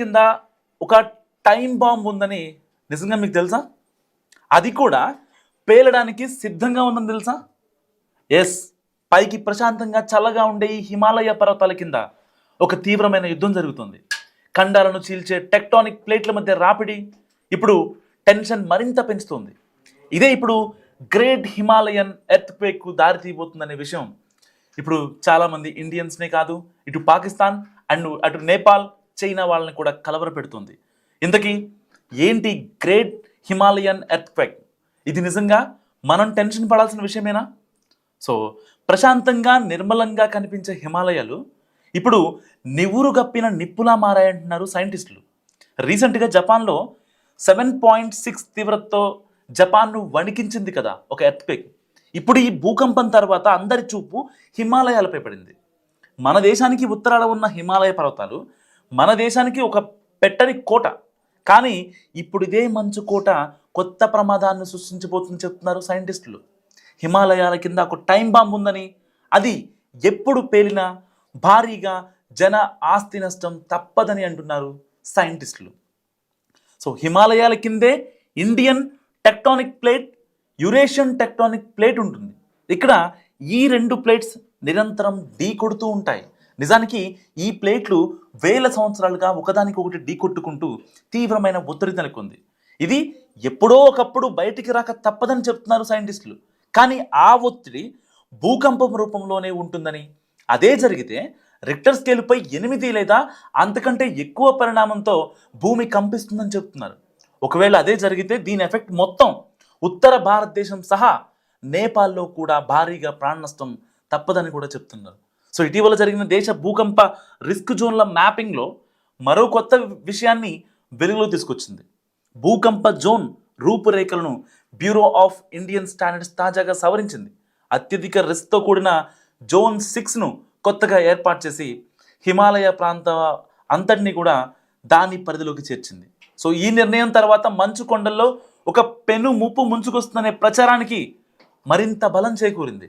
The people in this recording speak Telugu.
కింద ఒక టైం బాంబ్ ఉందని నిజంగా మీకు తెలుసా? అది కూడా పేలడానికి సిద్ధంగా ఉందని తెలుసా? ఎస్ పైకి ప్రశాంతంగా చల్లగా ఉండే ఈ హిమాలయ పర్వతాల కింద ఒక తీవ్రమైన యుద్ధం జరుగుతుంది. ఖండాలను చీల్చే టెక్టానిక్ ప్లేట్ల మధ్య రాపిడి ఇప్పుడు టెన్షన్ మరింత పెంచుతుంది. ఇదే ఇప్పుడు గ్రేట్ హిమాలయన్ ఎర్త్కు దారితీయబోతుందనే విషయం. ఇప్పుడు చాలామంది ఇండియన్స్నే కాదు ఇటు పాకిస్తాన్ అండ్ అటు నేపాల్ చైనా వాళ్ళని కూడా కలవరపెడుతుంది. ఇంతకీ ఏంటి గ్రేట్ హిమాలయన్ ఎర్త్ ఇది నిజంగా మనం టెన్షన్ పడాల్సిన విషయమేనా? సో ప్రశాంతంగా నిర్మలంగా కనిపించే హిమాలయాలు ఇప్పుడు నివురు గప్పిన నిప్పులా మారాయంటున్నారు సైంటిస్టులు. రీసెంట్గా జపాన్లో సెవెన్ పాయింట్ సిక్స్ తీవ్రతతో జపాన్ను వణికించింది కదా ఒక ఎర్త్క్వేక్. ఇప్పుడు ఈ భూకంపం తర్వాత అందరి చూపు హిమాలయాలపై పడింది. మన దేశానికి ఉత్తరాన ఉన్న హిమాలయ పర్వతాలు మన దేశానికి ఒక పెట్టని కోట. కానీ ఇప్పుడు ఇదే మంచు కోట కొత్త ప్రమాదాన్ని సృష్టించబోతుందని చెప్తున్నారు సైంటిస్టులు. హిమాలయాల కింద ఒక టైం బాంబ్ ఉందని అది ఎప్పుడు పేలినా భారీగా జన ఆస్తి నష్టం తప్పదని అంటున్నారు సైంటిస్టులు. సో హిమాలయాల కిందే Indian tectonic plate Eurasian tectonic plate ఉంటుంది. ఇక్కడ ఈ రెండు ప్లేట్స్ నిరంతరం ఢీ కొడుతూ ఉంటాయి. నిజానికి ఈ ప్లేట్లు వేల సంవత్సరాలుగా ఒకదానికొకటి ఢీ కొట్టుకుంటూ తీవ్రమైన ఒత్తిడి నెలకొంది. ఇది ఎప్పుడో ఒకప్పుడు బయటికి రాక తప్పదని చెప్తున్నారు సైంటిస్టులు. కానీ ఆ ఒత్తిడి భూకంపం రూపంలోనే ఉంటుందని. అదే జరిగితే రిక్టర్ స్కేలుపై ఎనిమిది లేదా అంతకంటే ఎక్కువ పరిణామంతో భూమి కంపిస్తుందని చెప్తున్నారు. ఒకవేళ అదే జరిగితే దీని ఎఫెక్ట్ మొత్తం ఉత్తర భారతదేశం సహా నేపాల్లో కూడా భారీగా ప్రాణ నష్టం తప్పదని కూడా చెప్తున్నారు. సో ఇటీవల జరిగిన దేశ భూకంప రిస్క్ జోన్ల మ్యాపింగ్లో మరో కొత్త విషయాన్ని వెలుగులో తీసుకొచ్చింది. భూకంప జోన్ రూపురేఖలను బ్యూరో ఆఫ్ ఇండియన్ స్టాండర్డ్స్ తాజాగా సవరించింది. అత్యధిక రిస్క్తో కూడిన జోన్ సిక్స్ను కొత్తగా ఏర్పాటు చేసి హిమాలయ ప్రాంత అంతటిని కూడా దాని పరిధిలోకి చేర్చింది. సో ఈ నిర్ణయం తర్వాత మంచు కొండల్లో ఒక పెను ముప్పు ముంచుకొస్తుందనే ప్రచారానికి మరింత బలం చేకూరింది.